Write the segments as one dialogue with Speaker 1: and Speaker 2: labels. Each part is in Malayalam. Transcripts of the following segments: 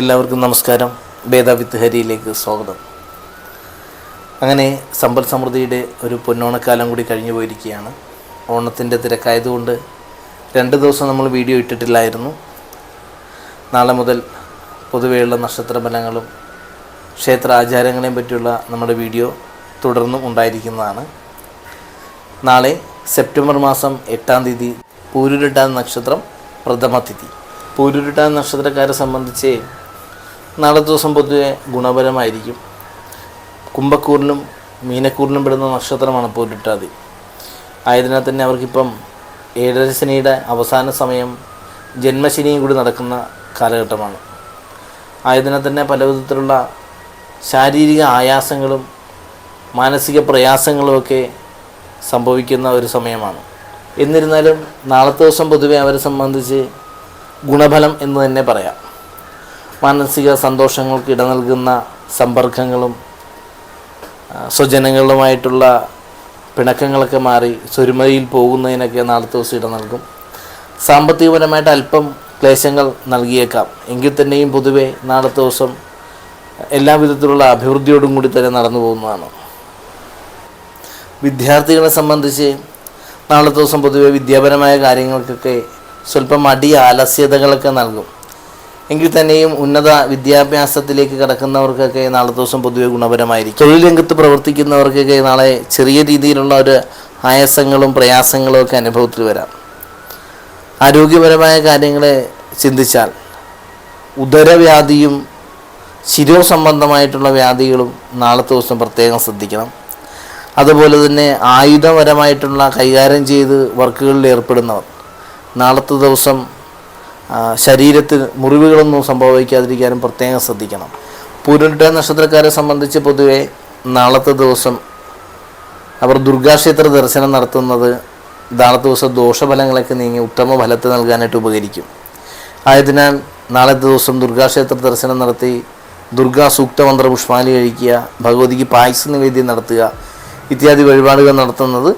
Speaker 1: എല്ലാവർക്കും നമസ്കാരം. വേദവിത്ത് ഹരിയിലേക്ക് സ്വാഗതം. അങ്ങനെ സമ്പൽ സമൃദ്ധിയുടെ ഒരു പൊന്നോണക്കാലം കൂടി കഴിഞ്ഞു പോയിരിക്കുകയാണ്. ഓണത്തിന്റെ തിരക്കായതുകൊണ്ട് രണ്ട് ദിവസം നമ്മൾ വീഡിയോ ഇട്ടിട്ടില്ലായിരുന്നു. നാളെ മുതൽ പൊതുവെയുള്ള നക്ഷത്ര ഫലങ്ങളും ക്ഷേത്ര ആചാരങ്ങളെയും പറ്റിയുള്ള നമ്മുടെ വീഡിയോ തുടർന്നും ഉണ്ടായിരിക്കുന്നതാണ്. നാളെ സെപ്റ്റംബർ മാസം എട്ടാം തീയതി പൂരുരുട്ടാൻ നക്ഷത്രം പ്രഥമ തിഥി. പൂരുരുട്ടാൻ നക്ഷത്രക്കാരെ സംബന്ധിച്ച് നാളെ ദിവസം പൊതുവെ ഗുണപരമായിരിക്കും. കുംഭക്കൂറിലും മീനക്കൂറിലും പെടുന്ന നക്ഷത്രമാണ് പൂരുരുട്ടാതി ആയതിനാൽ തന്നെ അവർക്കിപ്പം ഏഴര ശനിയുടെ അവസാന സമയം ജന്മശനിയും കൂടി നടക്കുന്ന കാലഘട്ടമാണ്. ആയതിനാൽ തന്നെ പല വിധത്തിലുള്ള ശാരീരിക ആയാസങ്ങളും മാനസിക പ്രയാസങ്ങളുമൊക്കെ സംഭവിക്കുന്ന ഒരു സമയമാണ്. എന്നിരുന്നാലും നാളത്തെ ദിവസം പൊതുവെ അവരെ സംബന്ധിച്ച് ഗുണഫലം എന്ന് തന്നെ പറയാം. മാനസിക സന്തോഷങ്ങൾക്ക് ഇട നൽകുന്ന സമ്പർക്കങ്ങളും സ്വജനങ്ങളുമായിട്ടുള്ള പിണക്കങ്ങളൊക്കെ മാറി സ്വരുമതിയിൽ പോകുന്നതിനൊക്കെ നാളത്തെ ദിവസം ഇട നൽകും. സാമ്പത്തികപരമായിട്ട് അല്പം ക്ലേശങ്ങൾ നൽകിയേക്കാം. എങ്കിൽ തന്നെയും പൊതുവെ നാളത്തെ ദിവസം എല്ലാ വിധത്തിലുള്ള അഭിവൃദ്ധിയോടും കൂടി തന്നെ നടന്നു പോകുന്നതാണ്. വിദ്യാർത്ഥികളെ സംബന്ധിച്ച് നാളത്തെ ദിവസം പൊതുവെ വിദ്യാപരമായ കാര്യങ്ങൾക്കൊക്കെ സ്വല്പം മടി ആലസ്യതകളൊക്കെ നൽകും. എങ്കിൽ തന്നെയും ഉന്നത വിദ്യാഭ്യാസത്തിലേക്ക് കടക്കുന്നവർക്കൊക്കെ നാളെ ദിവസം പൊതുവെ ഗുണപരമായിരിക്കും. തൊഴിൽ രംഗത്ത് പ്രവർത്തിക്കുന്നവർക്കൊക്കെ നാളെ ചെറിയ രീതിയിലുള്ള ഒരു ആയാസങ്ങളും പ്രയാസങ്ങളും ഒക്കെ അനുഭവത്തിൽ വരാം. ആരോഗ്യപരമായ കാര്യങ്ങളെ ചിന്തിച്ചാൽ ഉദരവ്യാധിയും ശിരോ സംബന്ധമായിട്ടുള്ള വ്യാധികളും നാളത്തെ ദിവസം പ്രത്യേകം ശ്രദ്ധിക്കണം. അതുപോലെ തന്നെ ആയുധപരമായിട്ടുള്ള കൈകാര്യം ചെയ്ത് വർക്കുകളിൽ ഏർപ്പെടുന്നവർ. നാളത്തെ ദിവസം ശരീരത്തിൽ മുറിവുകളൊന്നും സംഭവിക്കാതിരിക്കാനും പ്രത്യേകം ശ്രദ്ധിക്കണം. പൂരുരുട്ട നക്ഷത്രക്കാരെ സംബന്ധിച്ച് പൊതുവെ നാളത്തെ ദിവസം അവർ ദുർഗാക്ഷേത്ര ദർശനം നടത്തുന്നത് നാളത്തെ ദിവസം ദോഷഫലങ്ങളൊക്കെ നീങ്ങി ഉത്തമ ഫലത്തെ നൽകാനായിട്ട് ഉപകരിക്കും. ആയതിനാൽ നാളത്തെ ദിവസം ദുർഗാക്ഷേത്ര ദർശനം നടത്തി ദുർഗാ സൂക്തമന്ത്ര പുഷ്പാലി കഴിക്കുക ഭഗവതിക്ക് പായസ നിവേദ്യം നടത്തുക ഇത്യാദി വഴിപാടുകൾ നടത്തുന്നത്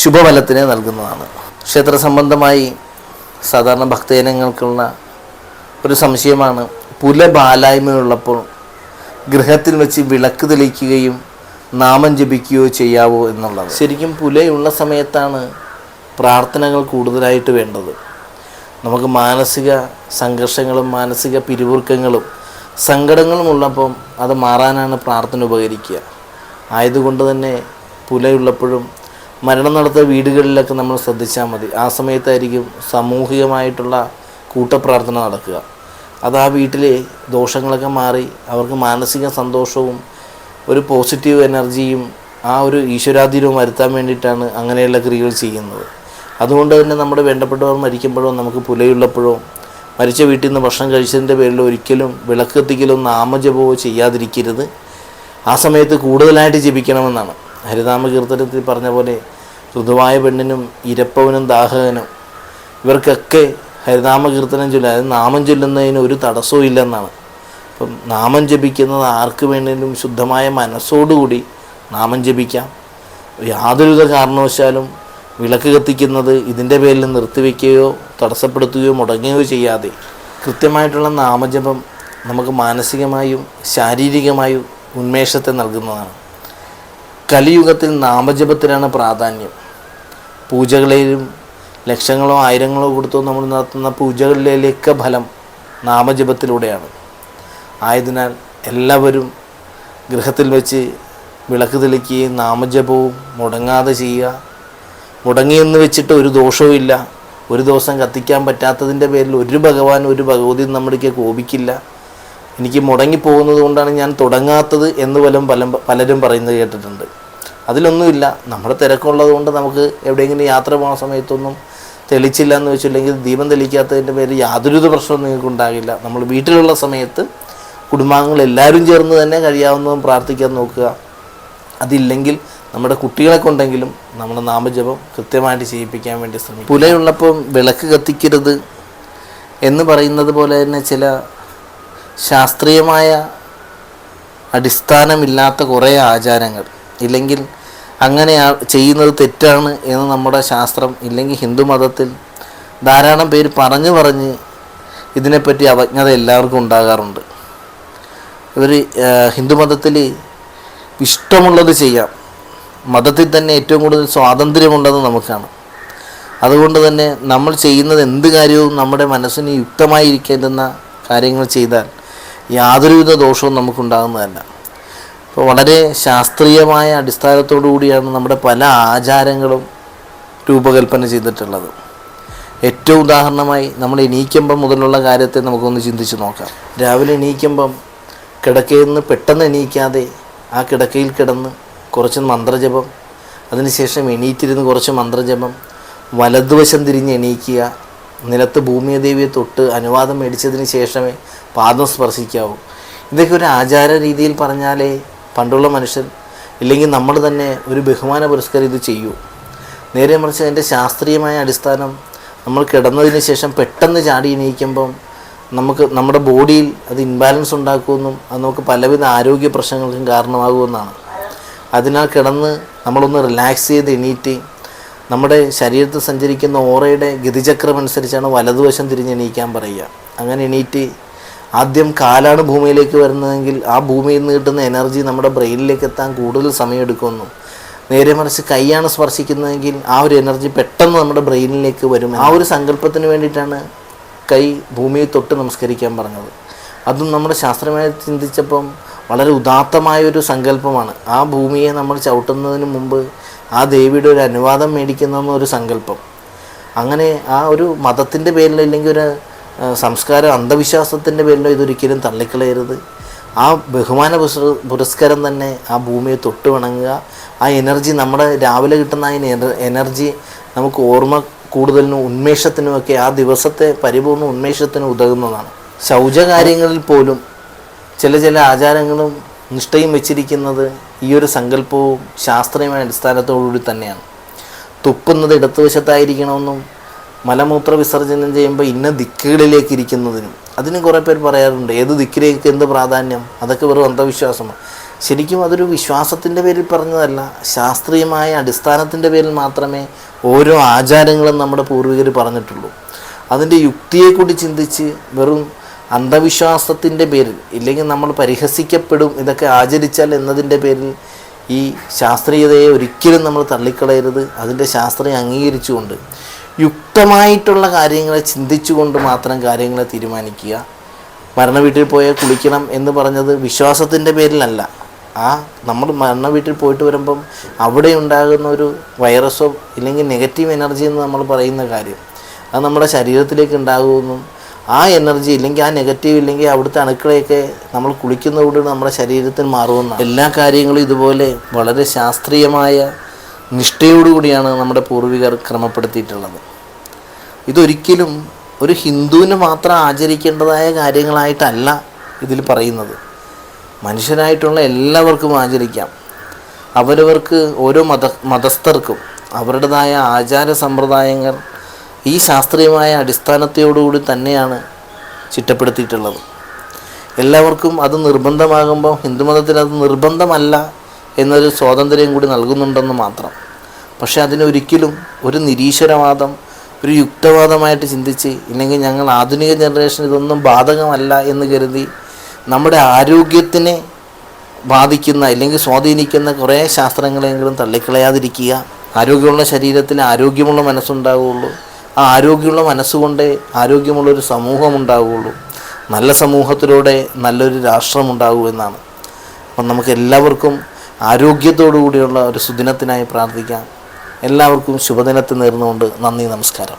Speaker 1: ശുഭഫലത്തിനെ നൽകുന്നതാണ്. ക്ഷേത്ര സംബന്ധമായി സാധാരണ ഭക്തജനങ്ങൾക്കുള്ള ഒരു സംശയമാണ്. പുല ബാലായ്മയുള്ളപ്പോൾ ഗൃഹത്തിൽ വെച്ച് വിളക്ക് തെളിയിക്കുകയും നാമം ജപിക്കുകയോ ചെയ്യാവോ എന്നുള്ളത്. ശരിക്കും പുലയുള്ള സമയത്താണ് പ്രാർത്ഥനകൾ കൂടുതലായിട്ട് വേണ്ടത്. നമുക്ക് മാനസിക സംഘർഷങ്ങളും മാനസിക പിരിവുറുക്കങ്ങളും സങ്കടങ്ങളും ഉള്ളപ്പം അത് മാറാനാണ് പ്രാർത്ഥന ഉപകരിക്കുക. ആയതുകൊണ്ട് തന്നെ പുലയുള്ളപ്പോഴും മരണം നടത്തുന്ന വീടുകളിലൊക്കെ നമ്മൾ ശ്രദ്ധിച്ചാൽ മതി. ആ സമയത്തായിരിക്കും സാമൂഹികമായിട്ടുള്ള കൂട്ടപ്രാർത്ഥന നടക്കുക. അത് ആ വീട്ടിലെ ദോഷങ്ങളൊക്കെ മാറി അവർക്ക് മാനസിക സന്തോഷവും ഒരു പോസിറ്റീവ് എനർജിയും ആ ഒരു ഈശ്വരാധീനവും വരുത്താൻ വേണ്ടിയിട്ടാണ് അങ്ങനെയുള്ള ക്രിയകൾ ചെയ്യുന്നത്. അതുകൊണ്ട് തന്നെ നമ്മുടെ വേണ്ടപ്പെട്ടവർ മരിക്കുമ്പോഴോ നമുക്ക് പുലയുള്ളപ്പോഴോ മരിച്ച വീട്ടിൽ നിന്ന് ഭക്ഷണം കഴിച്ചതിന്റെ പേരിൽ ഒരിക്കലും വിളക്ക് എത്തിക്കലോ നാമജപമോ ചെയ്യാതിരിക്കരുത്. ആ സമയത്ത് കൂടുതലായിട്ട് ജപിക്കണമെന്നാണ്. ഹരിനാമ കീർത്തനത്തിൽ പറഞ്ഞ പോലെ ഋതുവായ പെണ്ണിനും ഇരപ്പവനും ദാഹകനും ഇവർക്കൊക്കെ ഹരിനാമ കീർത്തനം ചൊല്ലുക അതായത് നാമം ചൊല്ലുന്നതിന് ഒരു തടസ്സവും ഇല്ലെന്നാണ്. അപ്പം നാമം ജപിക്കുന്നത് ആർക്ക് വേണമെങ്കിലും ശുദ്ധമായ മനസ്സോടുകൂടി നാമം ജപിക്കാം. യാതൊരുവിധ കാരണവശാലും വിളക്ക് കത്തിക്കുന്നത് ഇതിന്റെ പേരിൽ നിർത്തിവെക്കുകയോ തടസ്സപ്പെടുത്തുകയോ മുടങ്ങുകയോ ചെയ്യാതെ കൃത്യമായിട്ടുള്ള നാമജപം നമുക്ക് മാനസികമായും ശാരീരികമായും ഉന്മേഷത്തെ നൽകുന്നതാണ്. കലിയുഗത്തിൽ നാമജപത്തിനാണ് പ്രാധാന്യം. പൂജകളിലും ലക്ഷങ്ങളോ ആയിരങ്ങളോ കൊടുത്തോ നമ്മൾ നടത്തുന്ന പൂജകളിലേക്ക് ഫലം നാമജപത്തിലൂടെയാണ്. ആയതിനാൽ എല്ലാവരും ഗൃഹത്തിൽ വെച്ച് വിളക്ക് തെളിക്കുകയും നാമജപവും മുടങ്ങാതെ ചെയ്യുക. മുടങ്ങിയെന്ന് വെച്ചിട്ട് ഒരു ദോഷവും ഇല്ല. ഒരു ദിവസം കത്തിക്കാൻ പറ്റാത്തതിന്റെ പേരിൽ ഒരു ഭഗവാൻ ഒരു ഭഗവതി നമ്മുടേക്ക് കോപിക്കില്ല. എനിക്ക് മുടങ്ങിപ്പോകുന്നത് കൊണ്ടാണ് ഞാൻ തുടങ്ങാത്തത് എന്ന് പോലും പല പലരും പറയുന്നത് കേട്ടിട്ടുണ്ട്. അതിലൊന്നുമില്ല. നമ്മുടെ തിരക്കുള്ളത് കൊണ്ട് നമുക്ക് എവിടെയെങ്കിലും യാത്ര പോകുന്ന സമയത്തൊന്നും തെളിച്ചില്ല എന്ന് വെച്ചില്ലെങ്കിൽ ദീപം തെളിക്കാത്തതിന്റെ പേരിൽ യാതൊരുവിധ പ്രശ്നവും നിങ്ങൾക്ക് ഉണ്ടാകില്ല നമ്മൾ വീട്ടിലുള്ള സമയത്ത് കുടുംബാംഗങ്ങൾ എല്ലാവരും ചേർന്ന് തന്നെ കഴിയാവുന്നതും പ്രാർത്ഥിക്കാൻ നോക്കുക. അതില്ലെങ്കിൽ നമ്മുടെ കുട്ടികളെ കൊണ്ടെങ്കിലും നമ്മുടെ നാമജപം കൃത്യമായിട്ട് ചെയ്യിപ്പിക്കാൻ വേണ്ടി ശ്രമിക്കും പുലയുള്ളപ്പം വിളക്ക് കത്തിക്കരുത് എന്ന് പറയുന്നത് പോലെ തന്നെ ചില ശാസ്ത്രീയമായ അടിസ്ഥാനമില്ലാത്ത കുറേ ആചാരങ്ങൾ. ഇല്ലെങ്കിൽ അങ്ങനെ ചെയ്യുന്നത് തെറ്റാണ് എന്ന് നമ്മുടെ ശാസ്ത്രം ഇല്ലെങ്കിൽ ഹിന്ദു മതത്തിൽ ധാരാളം പേര് പറഞ്ഞു പറഞ്ഞ് ഇതിനെപ്പറ്റി അവജ്ഞത എല്ലാവർക്കും ഉണ്ടാകാറുണ്ട്. ഇവർ ഹിന്ദുമതത്തിൽ ഇഷ്ടമുള്ളത് ചെയ്യാം. മതത്തിൽ തന്നെ ഏറ്റവും കൂടുതൽ സ്വാതന്ത്ര്യമുണ്ടെന്ന് നമുക്കാണ് അതുകൊണ്ട് തന്നെ നമ്മൾ ചെയ്യുന്നത് എന്ത് കാര്യവും നമ്മുടെ മനസ്സിന് യുക്തമായിരിക്കേണ്ടുന്ന കാര്യങ്ങൾ ചെയ്താൽ യാതൊരുവിധ ദോഷവും നമുക്കുണ്ടാകുന്നതല്ല. ഇപ്പോൾ വളരെ ശാസ്ത്രീയമായ അടിസ്ഥാനത്തോടു കൂടിയാണ് നമ്മുടെ പല ആചാരങ്ങളും രൂപകൽപ്പന ചെയ്തിട്ടുള്ളത്. ഏറ്റവും ഉദാഹരണമായി നമ്മൾ എണീക്കുമ്പം മുതലുള്ള കാര്യത്തെ നമുക്കൊന്ന് ചിന്തിച്ച് നോക്കാം. രാവിലെ എണീക്കുമ്പം കിടക്കയിൽ നിന്ന് പെട്ടെന്ന് എണീക്കാതെ ആ കിടക്കയിൽ കിടന്ന് കുറച്ച് മന്ത്രജപം അതിനുശേഷം എണീറ്റിരുന്ന് കുറച്ച് മന്ത്രജപം വലതുവശം തിരിഞ്ഞ് എണീക്കുക നിലത്ത് ഭൂമിയദേവിയെ തൊട്ട് അനുവാദം മേടിച്ചതിന് ശേഷമേ പാദം സ്പർശിക്കാവൂ. ഇതൊക്കെ ഒരു ആചാര രീതിയിൽ പറഞ്ഞാലേ പണ്ടുള്ള മനുഷ്യർ ഇല്ലെങ്കിൽ നമ്മൾ തന്നെ ഒരു ബഹുമാന പുരസ്കാരം ഇത് ചെയ്യൂ. നേരെ മറിച്ച് അതിന്റെ ശാസ്ത്രീയമായ അടിസ്ഥാനം നമ്മൾ കിടന്നതിന് ശേഷം പെട്ടെന്ന് ചാടി എണീക്കുമ്പം നമുക്ക് നമ്മുടെ ബോഡിയിൽ അത് ഇൻബാലൻസ് ഉണ്ടാക്കുമെന്നും അത് നമുക്ക് പലവിധ ആരോഗ്യ പ്രശ്നങ്ങൾക്കും കാരണമാകുമെന്നാണ്. അതിനാൽ കിടന്ന് നമ്മളൊന്ന് റിലാക്സ് ചെയ്ത് എണീറ്റ് നമ്മുടെ ശരീരത്തിൽ സഞ്ചരിക്കുന്ന ഓറയുടെ ഗതിചക്രം അനുസരിച്ചാണ് വലതുവശം തിരിഞ്ഞ് എണീക്കാൻ പറയുക. അങ്ങനെ എണീറ്റ് ആദ്യം കാലാണ് ഭൂമിയിലേക്ക് വരുന്നതെങ്കിൽ ആ ഭൂമിയിൽ നിന്ന് കിട്ടുന്ന എനർജി നമ്മുടെ ബ്രെയിനിലേക്ക് എത്താൻ കൂടുതൽ സമയമെടുക്കുമെന്നും നേരെ മറിച്ച് കൈയാണ് സ്പർശിക്കുന്നതെങ്കിൽ ആ ഒരു എനർജി പെട്ടെന്ന് നമ്മുടെ ബ്രെയിനിലേക്ക് വരും. ആ ഒരു സങ്കല്പത്തിന് വേണ്ടിയിട്ടാണ് കൈ ഭൂമിയെ തൊട്ട് നമസ്കരിക്കാൻ പറഞ്ഞത്. അതും നമ്മുടെ ശാസ്ത്രമായി ചിന്തിച്ചപ്പം വളരെ ഉദാത്തമായ ഒരു സങ്കല്പമാണ്. ആ ഭൂമിയെ നമ്മൾ ചവിട്ടുന്നതിന് മുമ്പ് ആ ദേവിയുടെ ഒരു അനുവാദം മേടിക്കുന്ന ഒരു സങ്കല്പം. അങ്ങനെ ആ ഒരു മതത്തിന്റെ പേരിൽ അല്ലെങ്കിൽ ഒരു സംസ്കാരം അന്ധവിശ്വാസത്തിന്റെ പേരിലോ ഇതൊരിക്കലും തള്ളിക്കളയരുത്. ആ ബഹുമാന പുരസ്കാരം തന്നെ ആ ഭൂമിയെ തൊട്ട് വണങ്ങുക. ആ എനർജി നമ്മുടെ രാവിലെ കിട്ടുന്ന ആ എനർജി നമുക്ക് ഓർമ്മ കൂടുതലിനും ഉന്മേഷത്തിനുമൊക്കെ ആ ദിവസത്തെ പരിപൂർണ ഉന്മേഷത്തിന് ഉതകുന്നതാണ്. ശൗചകാര്യങ്ങളിൽ പോലും ചില ചില ആചാരങ്ങളും നിഷ്ഠയും വെച്ചിരിക്കുന്നത് ഈ ഒരു സങ്കല്പവും ശാസ്ത്രീയമായ അടിസ്ഥാനത്തോടുകൂടി തന്നെയാണ്. തുപ്പുന്നത് ഇടത്തുവശത്തായിരിക്കണമെന്നും മലമൂത്ര വിസർജനം ചെയ്യുമ്പോൾ ഇന്ന ദിക്കുകളിലേക്ക് ഇരിക്കുന്നതിനും അതിന് കുറേ പേർ പറയാറുണ്ട് ഏത് ദിക്കിലേക്ക് എന്ത് പ്രാധാന്യം? അതൊക്കെ വെറും അന്ധവിശ്വാസമാണ്. ശരിക്കും അതൊരു വിശ്വാസത്തിന്റെ പേരിൽ പറഞ്ഞതല്ല ശാസ്ത്രീയമായ അടിസ്ഥാനത്തിന്റെ പേരിൽ മാത്രമേ ഓരോ ആചാരങ്ങളും നമ്മുടെ പൂർവികർ പറഞ്ഞിട്ടുള്ളൂ. അതിന്റെ യുക്തിയെക്കൂടി ചിന്തിച്ച് വെറും അന്ധവിശ്വാസത്തിന്റെ പേരിൽ ഇല്ലെങ്കിൽ നമ്മൾ പരിഹസിക്കപ്പെടും ഇതൊക്കെ ആചരിച്ചാൽ എന്നതിന്റെ പേരിൽ ഈ ശാസ്ത്രീയതയെ ഒരിക്കലും നമ്മൾ തള്ളിക്കളയരുത്. അതിന്റെ ശാസ്ത്രീയം അംഗീകരിച്ചുകൊണ്ട് യുക്തമായിട്ടുള്ള കാര്യങ്ങളെ ചിന്തിച്ചുകൊണ്ട് മാത്രം കാര്യങ്ങളെ തീരുമാനിക്കുക. മരണ വീട്ടിൽ പോയാൽ കുളിക്കണം എന്ന് പറഞ്ഞത് വിശ്വാസത്തിന്റെ പേരിലല്ല. ആ നമ്മൾ മരണ വീട്ടിൽ പോയിട്ട് വരുമ്പം അവിടെ ഉണ്ടാകുന്ന ഒരു വൈറസോ ഇല്ലെങ്കിൽ നെഗറ്റീവ് എനർജി എന്ന് നമ്മൾ പറയുന്ന കാര്യം അത് നമ്മുടെ ശരീരത്തിലേക്ക് ഉണ്ടാകുമെന്നും ആ എനർജി ഇല്ലെങ്കിൽ ആ നെഗറ്റീവ് ഇല്ലെങ്കിൽ അവിടുത്തെ അണുക്കളെയൊക്കെ നമ്മൾ കുളിക്കുന്നതുകൊണ്ട് നമ്മുടെ ശരീരത്തിൽ മാറുമെന്ന എല്ലാ കാര്യങ്ങളും ഇതുപോലെ വളരെ ശാസ്ത്രീയമായ നിഷ്ഠയോടുകൂടിയാണ് നമ്മുടെ പൂർവികർ ക്രമപ്പെടുത്തിയിട്ടുള്ളത്. ഇതൊരിക്കലും ഒരു ഹിന്ദുവിന് മാത്രം ആചരിക്കേണ്ടതായ കാര്യങ്ങളായിട്ടല്ല ഇതിൽ പറയുന്നത്. മനുഷ്യനായിട്ടുള്ള എല്ലാവർക്കും ആചരിക്കാം. അവരവർക്ക് ഓരോ മത മതസ്ഥർക്കും അവരുടേതായ ആചാര സമ്പ്രദായങ്ങൾ ഈ ശാസ്ത്രീയമായ അടിസ്ഥാനത്തോടുകൂടി തന്നെയാണ് ചിട്ടപ്പെടുത്തിയിട്ടുള്ളത്. എല്ലാവർക്കും അത് നിർബന്ധമാകുമ്പോൾ ഹിന്ദുമതത്തിൽ അത് നിർബന്ധമല്ല എന്നൊരു സ്വാതന്ത്ര്യം കൂടി നൽകുന്നുണ്ടെന്ന് മാത്രം. പക്ഷേ അതിനൊരിക്കലും ഒരു നിരീശ്വരവാദം ഒരു യുക്തവാദമായിട്ട് ചിന്തിച്ച് ഇല്ലെങ്കിൽ ഞങ്ങൾ ആധുനിക ജനറേഷൻ ഇതൊന്നും ബാധകമല്ല എന്ന് കരുതി നമ്മുടെ ആരോഗ്യത്തിനെ ബാധിക്കുന്ന അല്ലെങ്കിൽ സ്വാധീനിക്കുന്ന കുറേ ശാസ്ത്രങ്ങളെങ്കിലും തള്ളിക്കളയാതിരിക്കുക. ആരോഗ്യമുള്ള ശരീരത്തിൽ ആരോഗ്യമുള്ള മനസ്സുണ്ടാവുകയുള്ളൂ ആ ആരോഗ്യമുള്ള മനസ്സുകൊണ്ടേ ആരോഗ്യമുള്ളൊരു സമൂഹം ഉണ്ടാവുകയുള്ളൂ നല്ല സമൂഹത്തിലൂടെ നല്ലൊരു രാഷ്ട്രം എന്നാണ്. അപ്പം നമുക്ക് എല്ലാവർക്കും ആരോഗ്യത്തോടു കൂടിയുള്ള ഒരു സുദിനത്തിനായി പ്രാർത്ഥിക്കാം. എല്ലാവർക്കും ശുഭദിനത്തിൽ നേർന്നുകൊണ്ട് നന്ദി നമസ്കാരം.